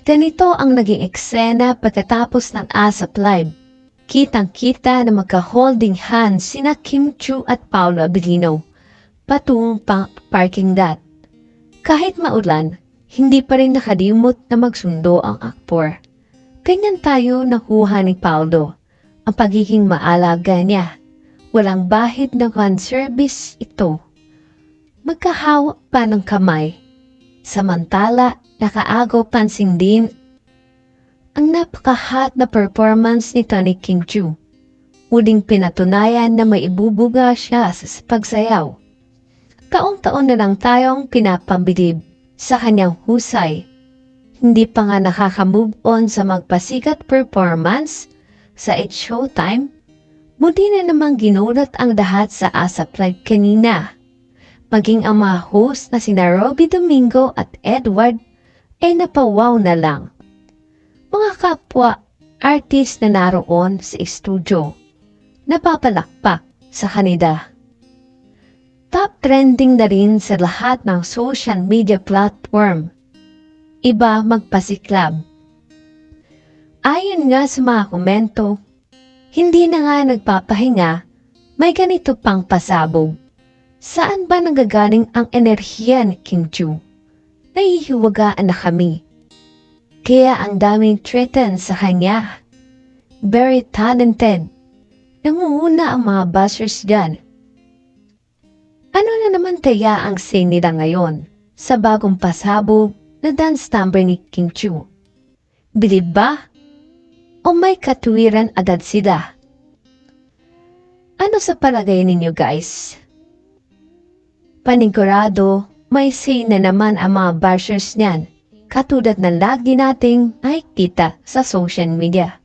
Ganito ang naging eksena pagkatapos ng ASAP Live. Kitang-kita na magka-holding hands sina Kim Chu at Paolo Abilino patungong pa parking lot. Kahit maulan, hindi pa rin nakalimot na magsundo ang aktor. Ganyan tayo nakuha ni Paolo, ang pagiging maalaga niya. Walang bahid na fan service ito. Magkahawak pa ng kamay. Samantala, nakaagaw pansin din ang napaka-hot na performance ni Tony King Chu. Muling pinatunayan na may ibubuga siya sa pagsayaw. Taong-taon na lang tayong pinapabilib sa kanyang husay. Hindi pa nga nakaka-move on sa magpasikat performance sa It's Showtime. Muli na namang ginulat ang lahat sa ASAP Live kanina. Maging ang mga host na sina Robby Domingo at Edward ay napawaw na lang. Mga kapwa artist na naroon sa studio, napapalakpak sa kanila. Top trending na rin sa lahat ng social media platform. Iba magpasiklab. Ayon nga sa mga komento, hindi na nga nagpapahinga, may ganito pang pasabog. Saan ba nanggagaling ang enerhiya ni Kim Chu? Nahihiwagaan na kami. Kaya ang daming threaten sa kanya. Very talented. Nangunguna ang mga buzzers dyan. Ano na naman kaya ang say nila ngayon sa bagong pasabog na dance number ni Kim Chu? Bilib ba? O may katuwiran agad sila? Ano sa palagay ninyo guys? Panigurado, may say na naman ang mga bashers niyan, katulad ng lagi nating nakikita sa social media.